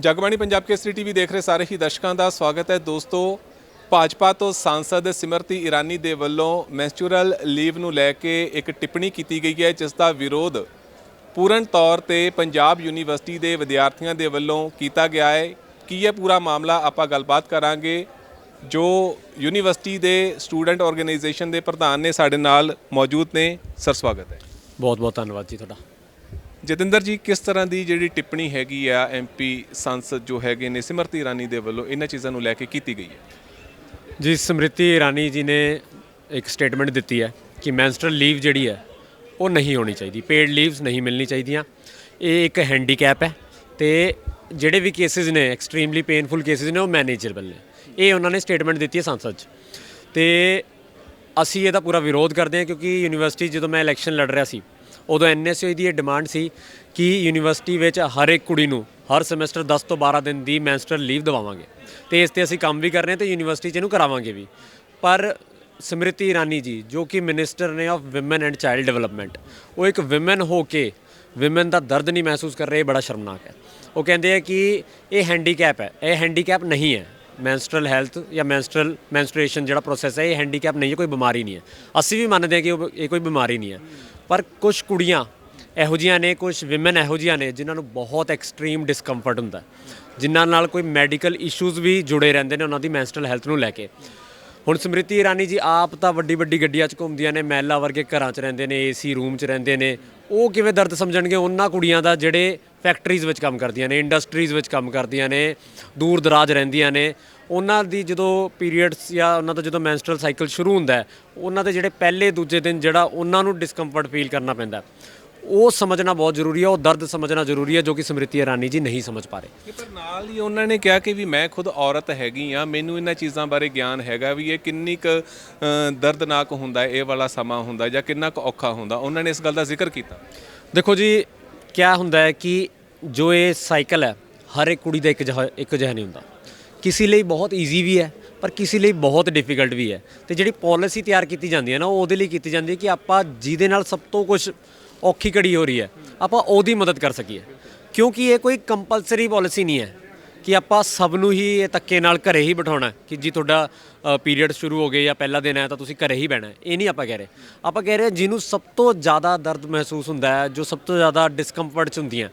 Jagbani Punjab Kesari TV ਦੇਖ ਰਹੇ ਸਾਰੇ ਹੀ ਦਰਸ਼ਕਾਂ ਦਾ ਸਵਾਗਤ ਹੈ। ਦੋਸਤੋ, ਭਾਜਪਾ ਤੋਂ ਸਾਂਸਦ ਸਿਮਰਤੀ ਇਰਾਨੀ ਦੇ ਵੱਲੋਂ ਮੈਂਸਚੂਰਲ ਲੀਵ ਨੂੰ ਲੈ ਕੇ ਇੱਕ ਟਿੱਪਣੀ ਕੀਤੀ ਗਈ ਹੈ, ਜਿਸ ਦਾ ਵਿਰੋਧ ਪੂਰਨ ਤੌਰ ਤੇ ਪੰਜਾਬ ਯੂਨੀਵਰਸਿਟੀ ਦੇ ਵਿਦਿਆਰਥੀਆਂ ਦੇ ਵੱਲੋਂ ਕੀਤਾ ਗਿਆ ਹੈ। ਕੀ ਇਹ ਪੂਰਾ ਮਾਮਲਾ ਆਪਾਂ ਗੱਲਬਾਤ ਕਰਾਂਗੇ, ਜੋ ਯੂਨੀਵਰਸਿਟੀ ਦੇ ਸਟੂਡੈਂਟ ਆਰਗੇਨਾਈਜੇਸ਼ਨ ਦੇ ਪ੍ਰਧਾਨ ਨੇ ਸਾਡੇ ਨਾਲ ਮੌਜੂਦ ਨੇ। ਸਰ, ਸਵਾਗਤ ਹੈ। ਬਹੁਤ ਬਹੁਤ ਧੰਨਵਾਦ ਜੀ ਤੁਹਾਡਾ। ਜਤਿੰਦਰ ਜੀ, ਕਿਸ ਤਰ੍ਹਾਂ ਦੀ ਜਿਹੜੀ ਟਿੱਪਣੀ ਹੈਗੀ ਆ ਐਮਪੀ ਸੰਸਦ ਜੋ ਹੈਗੇ ਨੇ ਸਿਮਰਤੀ ਇਰਾਨੀ ਦੇ ਵੱਲੋਂ, ਇਹਨਾਂ ਚੀਜ਼ਾਂ ਨੂੰ ਲੈ ਕੇ ਕੀਤੀ ਗਈ ਹੈ? ਜੀ, ਸਮ੍ਰਿਤੀ ਇਰਾਨੀ ਜੀ ਨੇ ਇੱਕ ਸਟੇਟਮੈਂਟ ਦਿੱਤੀ ਹੈ ਕਿ ਮੈਂਸਟਰਲ ਲੀਵ ਜਿਹੜੀ ਹੈ, ਉਹ ਨਹੀਂ ਹੋਣੀ ਚਾਹੀਦੀ। ਪੇਡ ਲੀਵਸ ਨਹੀਂ ਮਿਲਣੀ ਚਾਹੀਦੀਆਂ। ਇਹ ਇੱਕ ਹੈਂਡੀਕੈਪ ਹੈ ਤੇ ਜਿਹੜੇ ਵੀ ਕੇਸਿਸ ਨੇ, ਐਕਸਟ੍ਰੀਮਲੀ ਪੇਨਫੁਲ ਕੇਸਿਸ ਨੇ, ਉਹ ਮੈਨੇਜੇਬਲ ਨੇ। ਇਹ ਉਹਨਾਂ ਨੇ ਸਟੇਟਮੈਂਟ ਦਿੱਤੀ ਹੈ ਸੰਸਦ 'ਚ। ਤੇ ਅਸੀਂ ਇਹਦਾ ਪੂਰਾ ਵਿਰੋਧ ਕਰਦੇ ਹਾਂ ਕਿਉਂਕਿ ਯੂਨੀਵਰਸਿਟੀ ਜਦੋਂ ਮੈਂ ਇਲੈਕਸ਼ਨ ਲੜ ਰਿਹਾ ਸੀ ਉਦੋਂ ਐਨਐਸਯੂ ਦੀ ਇਹ ਡਿਮਾਂਡ ਸੀ ਕਿ ਯੂਨੀਵਰਸਿਟੀ ਵਿੱਚ ਹਰ ਇੱਕ ਕੁੜੀ ਨੂੰ ਹਰ ਸਮੈਸਟਰ 10 ਤੋਂ 12 ਦਿਨ ਦੀ ਮੈਂਸਟਰਲ ਲੀਵ ਦਿਵਾਵਾਂਗੇ। ਤੇ ਇਸ ਤੇ ਅਸੀਂ ਕੰਮ ਵੀ ਕਰ ਰਹੇ ਹਾਂ ਤੇ ਯੂਨੀਵਰਸਿਟੀ 'ਚ ਇਹਨੂੰ ਕਰਾਵਾਂਗੇ ਵੀ। ਪਰ ਸਮ੍ਰਿਤੀ ਇਰਾਨੀ ਜੀ, ਜੋ ਕਿ ਮਿਨਿਸਟਰ ਨੇ of women and child development ਉਹ ਇੱਕ ਔਮਨ ਹੋ ਕੇ ਔਮਨ ਦਾ ਦਰਦ ਨਹੀਂ ਮਹਿਸੂਸ ਕਰ ਰਹੇ, ਇਹ ਬੜਾ ਸ਼ਰਮਨਾਕ ਹੈ। ਉਹ ਕਹਿੰਦੇ ਆ ਕਿ ਇਹ ਹੈਂਡੀਕੈਪ ਹੈ, ਇਹ ਹੈਂਡੀਕੈਪ ਨਹੀਂ ਹੈ। ਮੈਂਸਟਰਲ ਹੈਲਥ ਜਾਂ ਮੈਂਸਟਰਲ ਮੈਂਸਟ੍ਰੂਏਸ਼ਨ ਜਿਹੜਾ ਪ੍ਰੋਸੈਸ ਹੈ, ਇਹ ਹੈਂਡੀਕੈਪ ਨਹੀਂ ਹੈ, ਕੋਈ ਬਿਮਾਰੀ ਨਹੀਂ ਹੈ। ਅਸੀਂ ਵੀ ਮੰਨਦੇ ਹਾਂ ਕਿ ਉਹ ਇਹ ਕੋਈ ਬਿਮਾਰੀ ਨਹੀਂ ਹੈ। ਪਰ ਕੁਝ ਕੁੜੀਆਂ ਇਹੋ ਜੀਆਂ ਨੇ ਕੁਝ ਔਮਨ ਇਹੋ ਜੀਆਂ ਨੇ ਜਿਨ੍ਹਾਂ ਨੂੰ ਬਹੁਤ ਐਕਸਟ੍ਰੀਮ ਡਿਸਕੰਫਰਟ ਹੁੰਦਾ ਜਿਨ੍ਹਾਂ ਨਾਲ ਕੋਈ ਮੈਡੀਕਲ ਇਸ਼ੂਜ਼ ਵੀ ਜੁੜੇ ਰਹਿੰਦੇ ਨੇ ਉਹਨਾਂ ਦੀ ਮੈਂਸਟਰਲ ਹੈਲਥ ਨੂੰ ਲੈ ਕੇ। ਹੁਣ ਸਮ੍ਰਿਤੀ ਇਰਾਨੀ ਜੀ, ਆਪ ਤਾਂ ਵੱਡੀ ਵੱਡੀ ਗੱਡੀਆਂ 'ਚ ਘੁੰਮਦੀਆਂ ਨੇ, ਮਹਿਲਾ ਵਰਗੇ ਘਰਾਂ 'ਚ ਰਹਿੰਦੇ ਨੇ ਏਸੀ ਰੂਮ 'ਚ ਰਹਿੰਦੇ ਨੇ। ਉਹ ਕਿਵੇਂ ਦਰਦ ਸਮਝਣਗੇ? ਉਹਨਾਂ ਕੁੜੀਆਂ ਦਾ ਜਿਹੜੇ ਫੈਕਟਰੀਜ਼ ਵਿੱਚ ਕੰਮ ਕਰਦੀਆਂ ਨੇ ਇੰਡਸਟਰੀਜ਼ ਵਿੱਚ ਕੰਮ ਕਰਦੀਆਂ ਨੇ ਦੂਰ ਦਰਾਜ ਰਹਿੰਦੀਆਂ ਨੇ। ਉਹਨਾਂ ਦੀ ਜਦੋਂ ਪੀਰੀਅਡਸ ਜਾਂ ਉਹਨਾਂ ਦਾ ਜਦੋਂ ਮੈਂਸਟਰਲ ਸਾਈਕਲ ਸ਼ੁਰੂ ਹੁੰਦਾ ਹੈ ਉਹਨਾਂ ਦੇ ਜਿਹੜੇ ਪਹਿਲੇ ਦੂਜੇ ਦਿਨ ਜਿਹੜਾ ਉਹਨਾਂ ਨੂੰ ਡਿਸਕੰਫਰਟ ਫੀਲ ਕਰਨਾ ਪੈਂਦਾ ਉਹ ਸਮਝਣਾ ਬਹੁਤ ਜ਼ਰੂਰੀ ਹੈ ਉਹ ਦਰਦ ਸਮਝਣਾ ਜ਼ਰੂਰੀ ਹੈ ਜੋ ਕਿ ਸਮ੍ਰਿਤੀ ਇਰਾਨੀ ਜੀ ਨਹੀਂ ਸਮਝ ਪਾ ਰਹੇ। ਕਿ ਪਰ ਨਾਲ ਹੀ ਉਹਨਾਂ ਨੇ ਕਿਹਾ ਕਿ ਵੀ ਮੈਂ ਖੁਦ ਔਰਤ ਹੈਗੀ ਆ ਮੈਨੂੰ ਇਹਨਾਂ ਚੀਜ਼ਾਂ ਬਾਰੇ ਗਿਆਨ ਹੈਗਾ ਵੀ ਇਹ ਕਿੰਨੀ ਕੁ ਦਰਦਨਾਕ ਹੁੰਦਾ ਹੈ ਇਹ ਵਾਲਾ ਸਮਾਂ ਹੁੰਦਾ ਜਾਂ ਕਿੰਨਾ ਕੁ ਔਖਾ ਹੁੰਦਾ। ਉਹਨਾਂ ਨੇ ਇਸ ਗੱਲ ਦਾ ਜ਼ਿਕਰ ਕੀਤਾ। ਦੇਖੋ ਜੀ ਕਿਆ ਹੁੰਦਾ ਹੈ ਕਿ ਜੋ ਇਹ ਸਾਈਕਲ ਹੈ ਹਰ ਇੱਕ ਕੁੜੀ ਦਾ ਇੱਕ ਜਿਹਾ ਇੱਕ ਜਿਹਾ ਨਹੀਂ ਹੁੰਦਾ। ਕਿਸੇ ਲਈ ਬਹੁਤ ਈਜ਼ੀ ਵੀ ਹੈ, ਪਰ ਕਿਸੇ ਲਈ ਬਹੁਤ ਡਿਫਿਕਲਟ ਵੀ ਹੈ। ਤੇ ਜਿਹੜੀ ਪਾਲਿਸੀ ਤਿਆਰ ਕੀਤੀ ਜਾਂਦੀ ਹੈ ਨਾ, ਉਹ ਉਹਦੇ ਲਈ ਕੀਤੀ ਜਾਂਦੀ ਹੈ ਕਿ ਆਪਾਂ ਜਿਹਦੇ ਨਾਲ ਸਭ ਤੋਂ ਕੁਝ ਔਖੀ ਘੜੀ ਹੋ ਰਹੀ ਹੈ, ਆਪਾਂ ਉਹਦੀ ਮਦਦ ਕਰ ਸਕੀਏ। ਕਿਉਂਕਿ ਇਹ ਕੋਈ ਕੰਪਲਸਰੀ ਪਾਲਿਸੀ ਨਹੀਂ ਹੈ ਕਿ ਆਪਾਂ ਸਭ ਨੂੰ ਹੀ ਇਹ ਧੱਕੇ ਨਾਲ ਘਰੇ ਹੀ ਬਿਠਾਉਣਾ ਕਿ ਜੀ ਤੁਹਾਡਾ ਪੀਰੀਅਡ ਸ਼ੁਰੂ ਹੋ ਗਏ ਜਾਂ ਪਹਿਲਾ ਦਿਨ ਹੈ ਤਾਂ ਤੁਸੀਂ ਘਰੇ ਹੀ ਬਹਿਣਾ ਇਹ ਨਹੀਂ ਆਪਾਂ ਕਹਿ ਰਹੇ। ਆਪਾਂ ਕਹਿ ਰਹੇ ਜਿਹਨੂੰ ਸਭ ਤੋਂ ਜ਼ਿਆਦਾ ਦਰਦ ਮਹਿਸੂਸ ਹੁੰਦਾ ਹੈ, ਜੋ ਸਭ ਤੋਂ ਜ਼ਿਆਦਾ ਡਿਸਕੰਫਰਟ ਚ ਹੁੰਦੀਆਂ,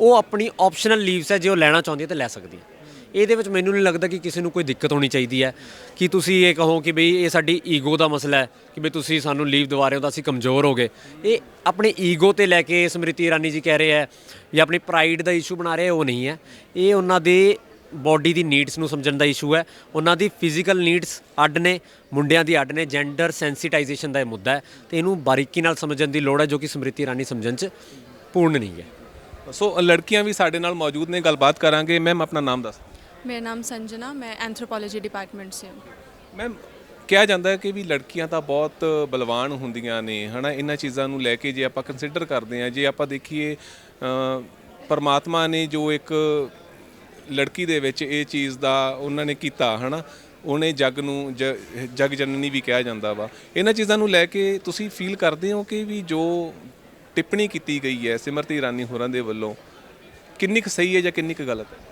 ਉਹ ਆਪਣੀ ਆਪਸ਼ਨਲ ਲੀਵਸ ਹੈ, ਜੇ ਉਹ ਲੈਣਾ ਚਾਹੁੰਦੀ ਹੈ ਤਾਂ ਲੈ ਸਕਦੀ ਹੈ ਇਹਦੇ ਵਿੱਚ ਮੈਨੂੰ ਨਹੀਂ ਲੱਗਦਾ ਕਿ ਕਿਸੇ ਨੂੰ ਕੋਈ ਦਿੱਕਤ ਹੋਣੀ ਚਾਹੀਦੀ ਹੈ। ਕਿ ਤੁਸੀਂ ਇਹ ਕਹੋ ਕਿ ਬਈ ਇਹ ਸਾਡੀ ਈਗੋ ਦਾ ਮਸਲਾ ਹੈ ਕਿ ਬਈ ਤੁਸੀਂ ਸਾਨੂੰ ਲੀਵ ਦਿਵਾ ਰਹੇ ਹੋ ਤਾਂ ਅਸੀਂ ਕਮਜ਼ੋਰ ਹੋ ਗਏ। ਇਹ ਆਪਣੇ ਈਗੋ ਤੇ ਲੈ ਕੇ ਸਮ੍ਰਿਤੀ ਇਰਾਨੀ ਜੀ ਕਹਿ ਰਹੇ ਹੈ ਜਾਂ ਆਪਣੀ ਪ੍ਰਾਈਡ ਦਾ ਇਸ਼ੂ ਬਣਾ ਰਹੇ ਉਹ ਨਹੀਂ ਹੈ। ਇਹ ਉਹਨਾਂ ਦੇ ਬਾਡੀ ਦੀ ਨੀਡਸ ਨੂੰ ਸਮਝਣ ਦਾ ਇਸ਼ੂ ਹੈ। ਉਹਨਾਂ ਦੀ ਫਿਜ਼ੀਕਲ ਨੀਡਸ ਅੱਡ ਨੇ, ਮੁੰਡਿਆਂ ਦੀ ਅੱਡ ਨੇ ਜੈਂਡਰ ਸੈਂਸਿਟਾਈਜੇਸ਼ਨ ਦਾ ਇਹ ਮੁੱਦਾ ਹੈ। ਤੇ ਇਹਨੂੰ ਬਾਰੀਕੀ ਨਾਲ ਸਮਝਣ ਦੀ ਲੋੜ ਹੈ ਜੋ ਕਿ ਸਮ੍ਰਿਤੀ ਇਰਾਨੀ ਸਮਝਣ 'ਚ ਪੂਰਨ ਨਹੀਂ ਹੈ। ਸੋ ਲੜਕੀਆਂ ਵੀ ਸਾਡੇ ਨਾਲ ਮੌਜੂਦ ਨੇ, ਗੱਲਬਾਤ ਕਰਾਂਗੇ। ਮੈਮ ਆਪਣਾ ਨਾਮ ਦੱਸ मेरा नाम संजना मैं एंथ्रोपोलॉजी डिपार्टमेंट से हूँ ਮੈਮ ਕਿਹਾ ਜਾਂਦਾ ਹੈ ਕਿ ਵੀ ਲੜਕੀਆਂ ਤਾਂ ਬਹੁਤ ਬਲਵਾਨ ਹੁੰਦੀਆਂ ਨੇ ਹਨਾ ਇਹਨਾਂ ਚੀਜ਼ਾਂ ਨੂੰ ਲੈ ਕੇ ਜੇ ਆਪਾਂ ਕੰਸੀਡਰ ਕਰਦੇ ਹਾਂ ਜੇ ਆਪਾਂ ਦੇਖੀਏ ਅ, ਪਰਮਾਤਮਾ ਨੇ ਜੋ ਇੱਕ ਲੜਕੀ ਦੇ ਵਿੱਚ ਇਹ ਚੀਜ਼ ਦਾ ਉਹਨਾਂ ਨੇ ਕੀਤਾ ਹਨਾ ਉਹਨੇ ਜੱਗ ਨੂੰ ਜ- ਜਗ ਜਨਨੀ ਵੀ ਕਿਹਾ ਜਾਂਦਾ ਵਾ ਇਹਨਾਂ ਚੀਜ਼ਾਂ ਨੂੰ ਲੈ ਕੇ ਤੁਸੀਂ ਫੀਲ ਕਰਦੇ ਹੋ ਕਿ ਵੀ ਜੋ ਟਿੱਪਣੀ ਕੀਤੀ ਗਈ ਹੈ ਸਿਮਰਤੀ ਇਰਾਨੀ ਹੋਰਾਂ ਦੇ ਵੱਲੋਂ ਕਿੰਨੀ ਕੁ ਸਹੀ ਹੈ ਜਾਂ ਕਿੰਨੀ ਕੁ ਗਲਤ ਹੈ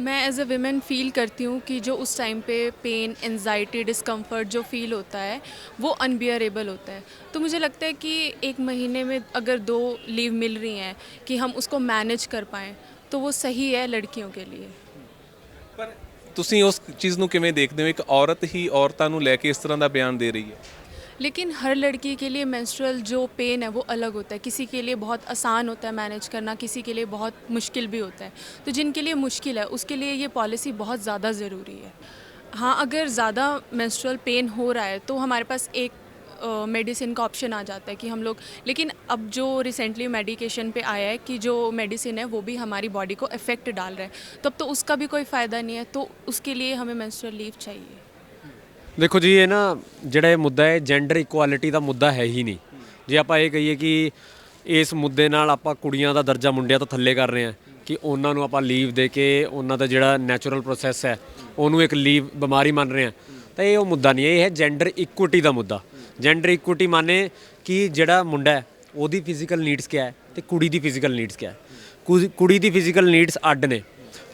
मैं एज अ वीमेन फील करती हूँ कि जो उस टाइम पे पेन एनजाइटी डिस्कम्फर्ट जो फील होता है वो अनबियरेबल होता है तो मुझे लगता है कि एक महीने में अगर दो लीव मिल रही हैं कि हम उसको मैनेज कर पाएँ तो वो सही है लड़कियों के लिए ਪਰ ਤੁਸੀਂ ਉਸ ਚੀਜ਼ ਨੂੰ ਕਿਵੇਂ ਦੇਖਦੇ ਹੋ ਇੱਕ ਔਰਤ ਹੀ ਔਰਤਾਂ ਨੂੰ ਲੈ ਕੇ ਇਸ ਤਰ੍ਹਾਂ ਦਾ ਬਿਆਨ ਦੇ ਰਹੀ ਹੈ लेकिन हर लड़की के लिए मेंस्ट्रुअल जो पेन है वो अलग होता है। किसी के लिए बहुत आसान होता है मैनेज करना, किसी के लिए बहुत मुश्किल भी होता है। तो जिनके लिए मुश्किल है, उसके लिए ये पॉलिसी बहुत ज़्यादा ज़रूरी है। हाँ अगर ज़्यादा मेंस्ट्रुअल पेन हो रहा है तो हमारे पास एक मेडिसिन का ऑप्शन आ जाता है कि हम लोग, लेकिन अब जो रिसेंटली मेडिकेशन पे आया है कि जो मेडिसिन है, वो भी हमारी बॉडी को इफ़ेक्ट डाल रहा है। तो तो उसका भी कोई फ़ायदा नहीं है तो उसके लिए हमें मेंस्ट्रुअल लीव चाहिए। ਦੇਖੋ ਜੀ, ਇਹ ਨਾ ਜਿਹੜਾ ਇਹ ਮੁੱਦਾ ਹੈ ਜੈਂਡਰ ਇਕੁਐਲਿਟੀ ਦਾ ਮੁੱਦਾ ਹੈ ਹੀ ਨਹੀਂ। ਜੇ ਆਪਾਂ ਇਹ ਕਹੀਏ ਕਿ ਇਸ ਮੁੱਦੇ ਨਾਲ ਆਪਾਂ ਕੁੜੀਆਂ ਦਾ ਦਰਜਾ ਮੁੰਡਿਆਂ ਤੋਂ ਥੱਲੇ ਕਰ ਰਹੇ ਹਾਂ, ਕਿ ਉਹਨਾਂ ਨੂੰ ਆਪਾਂ ਲੀਵ ਦੇ ਕੇ ਉਹਨਾਂ ਦਾ ਜਿਹੜਾ ਨੈਚੁਰਲ ਪ੍ਰੋਸੈਸ ਹੈ, ਉਹਨੂੰ ਇੱਕ ਲੀਵ ਬਿਮਾਰੀ ਮੰਨ ਰਹੇ ਹਾਂ, ਤਾਂ ਇਹ ਉਹ ਮੁੱਦਾ ਨਹੀਂ ਹੈ, ਇਹ ਹੈ ਜੈਂਡਰ ਇਕੁਇਟੀ ਦਾ ਮੁੱਦਾ। ਜੈਂਡਰ ਇਕੁਇਟੀ ਮਾਨੇ ਕਿ ਜਿਹੜਾ ਮੁੰਡਾ ਹੈ, ਉਹਦੀ ਫਿਜ਼ੀਕਲ ਨੀਡਸ ਕਿਆ ਹੈ ਤੇ ਕੁੜੀ ਦੀ ਫਿਜ਼ੀਕਲ ਨੀਡਸ ਕਿਆ ਹੈ। ਕੁੜੀ- ਦੀ ਫਿਜ਼ੀਕਲ ਨੀਡਸ ਅੱਡ ਨੇ।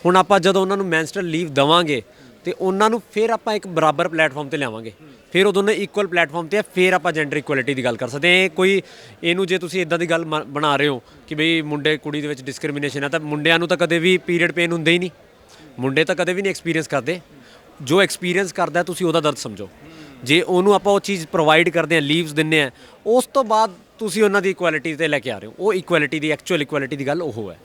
ਹੁਣ ਆਪਾਂ ਜਦੋਂ ਉਹਨਾਂ ਨੂੰ ਮੈਂਸਟਰਲ ਲੀਵ ਦਵਾਂਗੇ ਤੇ ਉਹਨਾਂ ਨੂੰ ਫਿਰ ਆਪਾਂ ਇੱਕ ਬਰਾਬਰ ਪਲੇਟਫਾਰਮ ਤੇ ਲਿਆਵਾਂਗੇ। ਫਿਰ ਉਹ ਦੋਨੇ ਇਕੁਅਲ ਪਲੇਟਫਾਰਮ ਤੇ ਆ, ਫਿਰ ਆਪਾਂ ਜੈਂਡਰ ਇਕੁਐਲਿਟੀ ਦੀ ਗੱਲ ਕਰ ਸਕਦੇ ਹਾਂ। ਇਹ ਕੋਈ, ਇਹਨੂੰ ਜੇ ਤੁਸੀਂ ਇਦਾਂ ਦੀ ਗੱਲ ਮ- ਬਣਾ ਰਹੇ ਹੋ ਕਿ ਬਈ ਮੁੰਡੇ, ਕੁੜੀ ਦੇ ਵਿੱਚ ਡਿਸਕ੍ਰਿਮੀਨੇਸ਼ਨ ਹੈ ਤਾਂ ਮੁੰਡਿਆਂ ਨੂੰ ਤਾਂ ਕਦੇ ਵੀ ਪੀਰੀਅਡ ਪੇਨ ਹੁੰਦੇ ਹੀ ਨਹੀਂ। ਮੁੰਡੇ ਤਾਂ ਕਦੇ ਵੀ ਨਹੀਂ ਐਕਸਪੀਰੀਅੰਸ ਕਰਦੇ। ਜੋ ਐਕਸਪੀਰੀਅੰਸ ਕਰਦਾ, ਤੁਸੀਂ ਉਹਦਾ ਦਰਦ ਸਮਝੋ। ਜੇ ਉਹਨੂੰ ਆਪਾਂ ਉਹ ਚੀਜ਼ ਪ੍ਰੋਵਾਈਡ ਕਰਦੇ ਹਾਂ ਲੀਵਸ ਦਿੰਨੇ ਆ, ਉਸ ਤੋਂ ਬਾਅਦ ਤੁਸੀਂ ਉਹਨਾਂ ਦੀ ਇਕੁਐਲਿਟੀ ਤੇ ਲੈ ਕੇ ਆ ਰਹੇ ਹੋ। ਉਹ ਇਕੁਐਲਿਟੀ ਦੀ ਐਕਚੁਅਲ ਇਕੁਐਲਿਟੀ ਦੀ ਗੱਲ ਉਹ ਹੈ।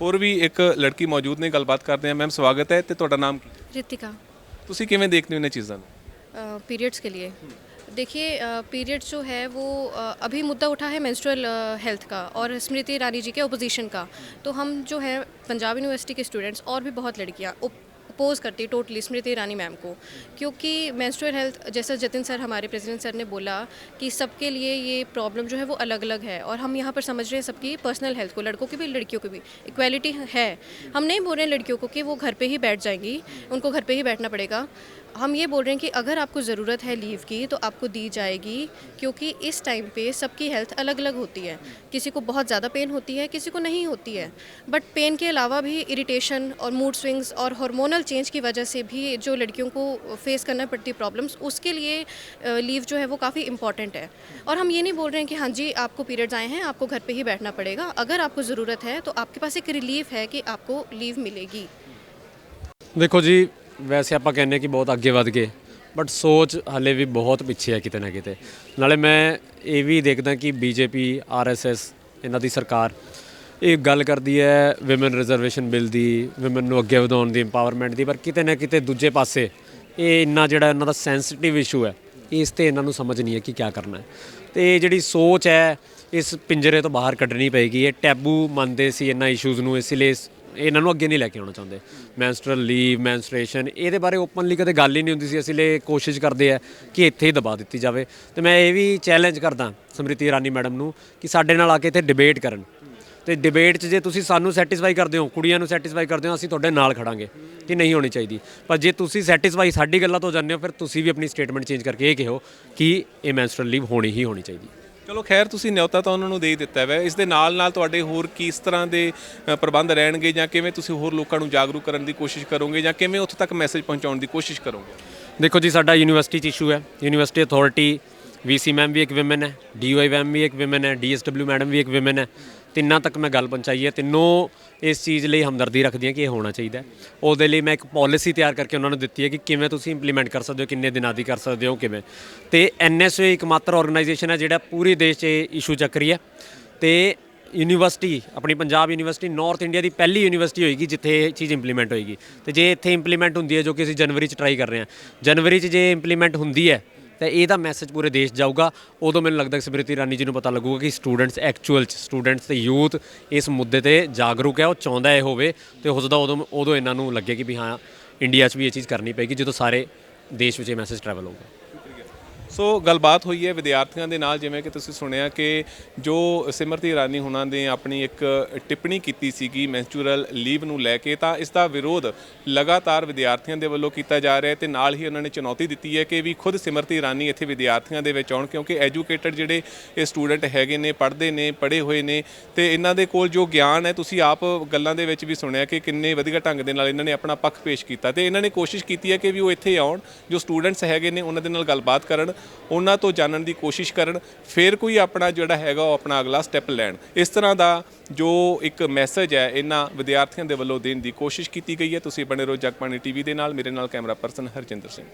ਹੋਰ ਵੀ ਇੱਕ ਲੜਕੀ ਮੌਜੂਦ ਨੇ, ਗੱਲਬਾਤ ਕਰਦੇ ਆ ਮੈਮ, ਸਵਾਗਤ ਹੈ ਤੇ ਤੁਹਾਡਾ ਨਾਮ ਕੀ? रितिका ਤੁਸੀਂ ਕਿਵੇਂ ਦੇਖਦੇ ਹੋ ਇਹਨਾਂ ਚੀਜ਼ਾਂ ਨੂੰ पीरियड्स के लिए देखिए पीरियड्स जो है वो अ, अभी मुद्दा उठा है मेंस्ट्रुअल हेल्थ का और स्मृति ईरानी जी के ओपोजिशन का तो हम जो है पंजाब यूनिवर्सिटी के स्टूडेंट्स और भी बहुत लड़कियाँ अपोज करती टोटली स्मृति ईरानी मैम को। क्योंकि मैंस्ट्रल हेल्थ जैसा जतिन सर हमारे प्रेसिडेंट सर ने बोला कि सबके लिए ये प्रॉब्लम जो है वो अलग अलग है और हम यहाँ पर समझ रहे हैं सबकी पर्सनल हेल्थ को, लड़कों की भी, लड़कियों की भी। इक्वालिटी है। हम नहीं बोल रहे हैं लड़कियों को कि वो घर पर ही बैठ जाएँगी, उनको घर पर ही बैठना पड़ेगा। हम ये बोल रहे हैं कि अगर आपको ज़रूरत है लीव की तो आपको दी जाएगी, क्योंकि इस टाइम पे सबकी हेल्थ अलग अलग होती है। किसी को बहुत ज़्यादा पेन होती है, किसी को नहीं होती है। बट पेन के अलावा भी इरिटेशन और मूड स्विंग्स और हार्मोनल चेंज की वजह से भी जो लड़कियों को फेस करना पड़ती है प्रॉब्लम्स उसके लिए लीव जो है वो काफ़ी इंपॉर्टेंट है। और हम ये नहीं बोल रहे हैं कि हाँ जी, आपको पीरियड्स आए हैं, आपको घर पर ही बैठना पड़ेगा। अगर आपको ज़रूरत है तो आपके पास एक रिलीफ है कि आपको लीव मिलेगी। देखो जी ਵੈਸੇ ਆਪਾਂ ਕਹਿੰਦੇ ਕਿ ਬਹੁਤ ਅੱਗੇ ਵੱਧ ਗਏ ਬਟ ਸੋਚ ਹਲੇ ਵੀ ਬਹੁਤ ਪਿੱਛੇ ਹੈ ਕਿਤੇ ਨਾ ਕਿਤੇ। ਨਾਲੇ ਮੈਂ ਇਹ ਵੀ ਦੇਖਦਾ ਕਿ ਬੀਜੇਪੀ ਆਰਐਸਐਸ ਇਹਨਾਂ ਦੀ ਸਰਕਾਰ, ਇਹ ਗੱਲ ਕਰਦੀ ਹੈ ਔਮਨ ਰਿਜ਼ਰਵੇਸ਼ਨ ਬਿੱਲ ਦੀ ਔਮਨ ਨੂੰ ਅੱਗੇ ਵਧਾਉਣ ਦੀ ਇੰਪਾਵਰਮੈਂਟ ਦੀ, ਪਰ ਕਿਤੇ ਨਾ ਕਿਤੇ ਦੂਜੇ ਪਾਸੇ ਇਹ ਇੰਨਾ ਜਿਹੜਾ ਇਹਨਾਂ ਦਾ ਸੈਂਸਿਟਿਵ ਇਸ਼ੂ ਹੈ, ਇਸ ਤੇ ਇਹਨਾਂ ਨੂੰ ਸਮਝ ਨਹੀਂ ਹੈ ਕਿ ਕੀ ਕਰਨਾ ਹੈ। ਤੇ ਇਹ ਜਿਹੜੀ ਸੋਚ ਹੈ, ਇਸ ਪਿੰਜਰੇ ਤੋਂ ਬਾਹਰ ਕੱਢਣੀ ਪਏਗੀ, ਇਹ ਟੈਬੂ ਮੰਨਦੇ ਸੀ ਇਹਨਾਂ ਇਸ਼ੂਜ਼ ਨੂੰ, ਇਸ ਲਈ ਇਸ- ਇਹਨਾਂ ਨੂੰ ਅੱਗੇ ਨਹੀਂ ਲੈ ਕੇ ਆਉਣਾ ਚਾਹੁੰਦੇ। ਮੈਂਸਟਰਲ ਲੀਵ ਮੈਂਸਟ੍ਰੇਸ਼ਨ ਇਹਦੇ ਬਾਰੇ ਓਪਨਲੀ ਕਦੇ ਗੱਲ ਹੀ ਨਹੀਂ ਹੁੰਦੀ ਸੀ। ਅਸੀਂ ਲਈ ਕੋਸ਼ਿਸ਼ ਕਰਦੇ ਆ ਕਿ ਇੱਥੇ ਹੀ ਦਬਾ ਦਿੱਤੀ ਜਾਵੇ। ਤੇ ਮੈਂ ਇਹ ਵੀ ਚੈਲੰਜ ਕਰਦਾ ਸਮ੍ਰਿਤੀ ਇਰਾਨੀ ਮੈਡਮ ਨੂੰ ਕਿ ਸਾਡੇ ਨਾਲ ਆ ਕੇ ਇੱਥੇ ਡਿਬੇਟ ਕਰਨ। ਤੇ ਡਿਬੇਟ 'ਚ ਜੇ ਤੁਸੀਂ ਸਾਨੂੰ ਸੈਟੀਸਫਾਈ ਕਰਦੇ ਹੋ, ਕੁੜੀਆਂ ਨੂੰ ਸੈਟੀਸਫਾਈ ਕਰਦੇ ਹੋ, ਅਸੀਂ ਤੁਹਾਡੇ ਨਾਲ ਖੜਾਂਗੇ ਕਿ ਨਹੀਂ ਹੋਣੀ ਚਾਹੀਦੀ। ਪਰ ਜੇ ਤੁਸੀਂ ਸੈਟੀਸਫਾਈ ਸਾਡੀ ਗੱਲਾਂ ਤੋਂ ਜਾਂਦੇ ਹੋ, ਫਿਰ ਤੁਸੀਂ ਵੀ ਆਪਣੀ ਸਟੇਟਮੈਂਟ ਚੇਂਜ ਕਰਕੇ ਇਹ ਕਹੋ ਕਿ ਇਹ ਮੈਂਸਟਰਲ ਲੀਵ ਹੋਣੀ ਹੀ ਹੋਣੀ ਚਾਹੀਦੀ। ਚਲੋ ਖੈਰ ਤੁਸੀਂ ਨਿਯੋਤਾ ਤਾਂ ਉਹਨਾਂ ਨੂੰ ਦੇ ਹੀ ਦਿੱਤਾ ਵੈ। ਇਸ ਦੇ ਨਾਲ ਨਾਲ ਤੁਹਾਡੇ ਹੋਰ ਕਿਸ ਤਰ੍ਹਾਂ ਦੇ ਅ, ਪ੍ਰਬੰਧ ਰਹਿਣਗੇ ਜਾਂ ਕਿਵੇਂ ਤੁਸੀਂ ਹੋਰ ਲੋਕਾਂ ਨੂੰ ਜਾਗਰੂਕ ਕਰਨ ਦੀ ਕੋਸ਼ਿਸ਼ ਕਰੋਗੇ ਜਾਂ ਕਿਵੇਂ ਉੱਥੇ ਤੱਕ ਮੈਸੇਜ ਪਹੁੰਚਾਉਣ ਦੀ ਕੋਸ਼ਿਸ਼ ਕਰੋਗੇ? ਦੇਖੋ ਜੀ ਸਾਡਾ ਯੂਨੀਵਰਸਿਟੀ 'ਚ ਇਸ਼ੂ ਹੈ। ਯੂਨੀਵਰਸਿਟੀ ਅਥਾਰਟੀ ਵੀਸੀ ਮੈਮ ਵੀ ਇੱਕ ਵਿਮਨ ਹੈ ਡੀਵਾਈ ਮੈਮ ਵੀ ਇੱਕ ਵਿਮਨ ਹੈ ਡੀਐਸਡਬਲਿਊ ਮੈਡਮ ਵੀ ਇੱਕ ਵਿਮਨ ਹੈ। ਤਿੰਨਾਂ ਤੱਕ ਮੈਂ ਗੱਲ ਪਹੁੰਚਾਈ ਹੈ। ਤਿੰਨੋਂ ਇਸ ਚੀਜ਼ ਲਈ ਹਮਦਰਦੀ ਰੱਖਦੀਆਂ ਕਿ ਇਹ ਹੋਣਾ ਚਾਹੀਦਾ ਉਹਦੇ ਲਈ ਮੈਂ ਇੱਕ ਪਾਲਿਸੀ ਤਿਆਰ ਕਰਕੇ ਉਹਨਾਂ ਨੂੰ ਦਿੱਤੀ ਹੈ ਕਿ ਕਿਵੇਂ ਤੁਸੀਂ ਇੰਪਲੀਮੈਂਟ ਕਰ ਸਕਦੇ ਹੋ, ਕਿੰਨੇ ਦਿਨਾਂ ਦੀ ਕਰ ਸਕਦੇ ਹੋ, ਕਿਵੇਂ। ਤੇ ਐਨਐਸਏ ਇੱਕ ਮਾਤਰ ਆਰਗੇਨਾਈਜੇਸ਼ਨ ਹੈ ਜਿਹੜਾ ਪੂਰੇ ਦੇਸ਼ 'ਚ ਇਸ਼ੂ ਚੱਕ ਰਹੀ ਹੈ। ਤੇ ਯੂਨੀਵਰਸਿਟੀ ਆਪਣੀ ਪੰਜਾਬ ਯੂਨੀਵਰਸਿਟੀ ਨਾਰਥ ਇੰਡੀਆ ਦੀ ਪਹਿਲੀ ਯੂਨੀਵਰਸਿਟੀ ਹੋਏਗੀ ਜਿੱਥੇ ਇਹ ਚੀਜ਼ ਇੰਪਲੀਮੈਂਟ ਹੋਏਗੀ। ਤੇ ਜੇ ਇੱਥੇ ਇੰਪਲੀਮੈਂਟ ਹੁੰਦੀ ਹੈ ਜੋ ਕਿ ਅਸੀਂ ਜਨਵਰੀ 'ਚ ਟਰਾਈ ਕਰ ਰਹੇ ਹਾਂ। ਜਨਵਰੀ 'ਚ ਜੇ ਇੰਪਲੀਮੈਂਟ ਹੁੰਦੀ ਹੈ ਤਾਂ ਇਹਦਾ ਮੈਸੇਜ ਪੂਰੇ ਦੇਸ਼ ਜਾਊਗਾ। ਉਦੋਂ ਮੈਨੂੰ ਲੱਗਦਾ ਕਿ ਸਮ੍ਰਿਤੀ ਇਰਾਨੀ ਜੀ ਨੂੰ ਪਤਾ ਲੱਗੂਗਾ ਕਿ ਸਟੂਡੈਂਟਸ ਐਕਚੁਅਲ ਚ ਸਟੂਡੈਂਟਸ ਤੇ ਯੂਥ ਇਸ ਮੁੱਦੇ ਤੇ ਜਾਗਰੂਕ ਹੈ, ਉਹ ਚਾਹੁੰਦਾ ਇਹ ਹੋਵੇ ਤੇ ਹੋ ਸਕਦਾ ਉਦੋਂ ਉਦੋਂ ਇਹਨਾਂ ਨੂੰ ਲੱਗੇ ਕਿ ਵੀ ਹਾਂ ਇੰਡੀਆ 'ਚ ਵੀ ਇਹ ਚੀਜ਼ ਕਰਨੀ ਪਏਗੀ, ਜਦੋਂ ਸਾਰੇ ਦੇਸ਼ ਵਿੱਚ ਇਹ ਮੈਸੇਜ ਟਰੈਵਲ ਹੋਊਗਾ। ਸੋ ਗੱਲਬਾਤ ਹੋਈ ਹੈ ਵਿਦਿਆਰਥੀਆਂ ਦੇ ਨਾਲ, ਜਿਵੇਂ ਕਿ ਤੁਸੀਂ ਸੁਣਿਆ ਕਿ ਜੋ ਸਿਮਰਤੀ ਇਰਾਨੀ ਹੁਣਾਂ ਨੇ ਆਪਣੀ ਇੱਕ ਟਿੱਪਣੀ ਕੀਤੀ ਸੀਗੀ ਮੈਂਸਚੂਰਲ ਲੀਵ ਨੂੰ ਲੈ ਕੇ, ਤਾਂ ਇਸ ਦਾ ਵਿਰੋਧ ਲਗਾਤਾਰ ਵਿਦਿਆਰਥੀਆਂ ਦੇ ਵੱਲੋਂ ਕੀਤਾ ਜਾ ਰਿਹਾ ਹੈ ਤੇ ਨਾਲ ਹੀ ਉਹਨਾਂ ਨੇ ਚੁਣੌਤੀ ਦਿੱਤੀ ਹੈ ਕਿ ਵੀ ਖੁਦ ਸਿਮਰਤੀ ਇਰਾਨੀ ਇੱਥੇ ਵਿਦਿਆਰਥੀਆਂ ਦੇ ਵਿੱਚ ਆਉਣ, ਕਿਉਂਕਿ ਐਜੂਕੇਟਡ ਜਿਹੜੇ ਇਹ ਸਟੂਡੈਂਟ ਹੈਗੇ ਨੇ, ਪੜ੍ਹਦੇ ਨੇ, ਪੜ੍ਹੇ ਹੋਏ ਨੇ ਤੇ ਇਹਨਾਂ ਦੇ ਕੋਲ ਜੋ ਗਿਆਨ ਹੈ, ਤੁਸੀਂ ਆਪ ਗੱਲਾਂ ਦੇ ਵਿੱਚ ਵੀ ਸੁਣਿਆ ਕਿ ਕਿੰਨੇ ਵਧੀਆ ਢੰਗ ਦੇ ਨਾਲ ਇਹਨਾਂ ਨੇ ਆਪਣਾ ਪੱਖ ਪੇਸ਼ ਕੀਤਾ ਤੇ ਇਹਨਾਂ ਨੇ ਕੋਸ਼ਿਸ਼ ਕੀਤੀ ਹੈ ਕਿ ਵੀ ਉਹ ਇੱਥੇ ਆਉਣ, ਜੋ ਸਟੂਡੈਂਟਸ ਹੈਗੇ ਨੇ ਉਹਨਾਂ ਦੇ ਨਾਲ ਗੱਲਬਾਤ ਕਰਨ ਉਹਨਾਂ ਤੋਂ ਜਾਣਨ ਦੀ ਕੋਸ਼ਿਸ਼ ਕਰਨ, ਫਿਰ ਕੋਈ ਆਪਣਾ ਜਿਹੜਾ ਹੈਗਾ ਉਹ ਆਪਣਾ ਅਗਲਾ ਸਟੈਪ ਲੈਣ। ਇਸ ਤਰ੍ਹਾਂ ਦਾ ਜੋ ਇੱਕ ਮੈਸੇਜ ਹੈ, ਇਹਨਾਂ ਵਿਦਿਆਰਥੀਆਂ ਦੇ ਵੱਲੋਂ ਦੇਣ ਦੀ ਕੋਸ਼ਿਸ਼ ਕੀਤੀ ਗਈ ਹੈ। ਤੁਸੀਂ ਬਣੇ ਰਹੋ ਜਗਬਾਣੀ ਟੀਵੀ ਦੇ ਨਾਲ। ਮੇਰੇ ਨਾਲ ਕੈਮਰਾ ਪਰਸਨ ਹਰਜਿੰਦਰ ਸਿੰਘ।